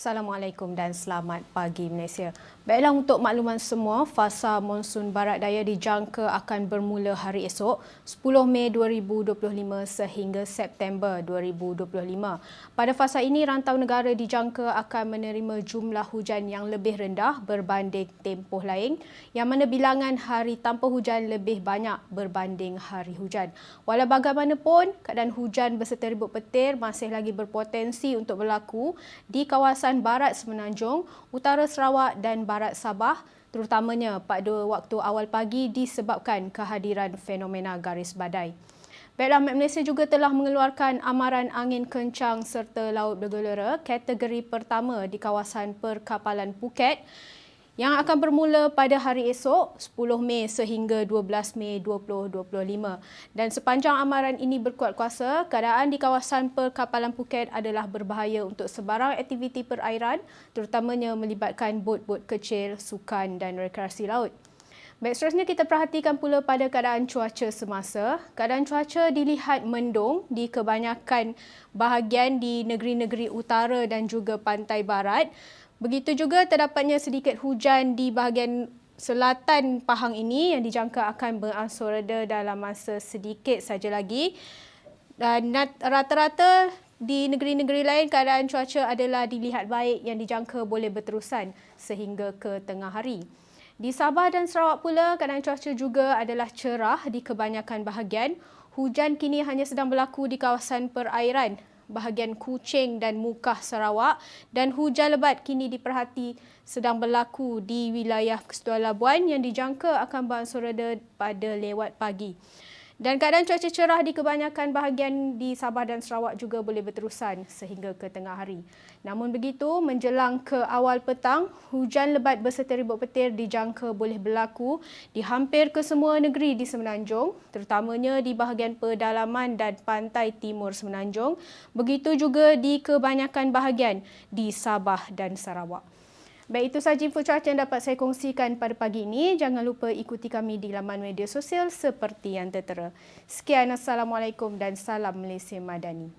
Assalamualaikum dan selamat pagi Malaysia. Baiklah untuk makluman semua, fasa monsun barat daya dijangka akan bermula hari esok 10 Mei 2025 sehingga September 2025. Pada fasa ini rantau negara dijangka akan menerima jumlah hujan yang lebih rendah berbanding tempoh lain yang mana bilangan hari tanpa hujan lebih banyak berbanding hari hujan. Walau bagaimanapun, keadaan hujan berserta ribut petir masih lagi berpotensi untuk berlaku di kawasan barat Semenanjung, utara Sarawak dan barat Sabah terutamanya pada waktu awal pagi disebabkan kehadiran fenomena garis badai. Baiklah, Met Malaysia juga telah mengeluarkan amaran angin kencang serta laut bergelora kategori pertama di kawasan perkapalan Phuket yang akan bermula pada hari esok 10 Mei sehingga 12 Mei 2025 dan sepanjang amaran ini berkuat kuasa keadaan di kawasan perkapalan Phuket adalah berbahaya untuk sebarang aktiviti perairan terutamanya melibatkan bot-bot kecil, sukan dan rekreasi laut. Baik, seterusnya kita perhatikan pula pada keadaan cuaca semasa. Keadaan cuaca dilihat mendung di kebanyakan bahagian di negeri-negeri utara dan juga pantai barat. Begitu juga terdapatnya sedikit hujan di bahagian selatan Pahang ini yang dijangka akan beransur reda dalam masa sedikit saja lagi. Dan rata-rata di negeri-negeri lain keadaan cuaca adalah dilihat baik yang dijangka boleh berterusan sehingga ke tengah hari. Di Sabah dan Sarawak pula keadaan cuaca juga adalah cerah di kebanyakan bahagian. Hujan kini hanya sedang berlaku di kawasan perairan bahagian Kuching dan Mukah Sarawak dan hujan lebat kini diperhati sedang berlaku di wilayah Kesetuan Labuan yang dijangka akan beransur reda pada lewat pagi. Dan keadaan cuaca cerah di kebanyakan bahagian di Sabah dan Sarawak juga boleh berterusan sehingga ke tengah hari. Namun begitu, menjelang ke awal petang, hujan lebat berserta ribut petir dijangka boleh berlaku di hampir ke semua negeri di Semenanjung, terutamanya di bahagian pedalaman dan pantai timur Semenanjung. Begitu juga di kebanyakan bahagian di Sabah dan Sarawak. Baik, itu sahaja info cuaca yang dapat saya kongsikan pada pagi ini. Jangan lupa ikuti kami di laman media sosial seperti yang tertera. Sekian, Assalamualaikum dan salam Malaysia Madani.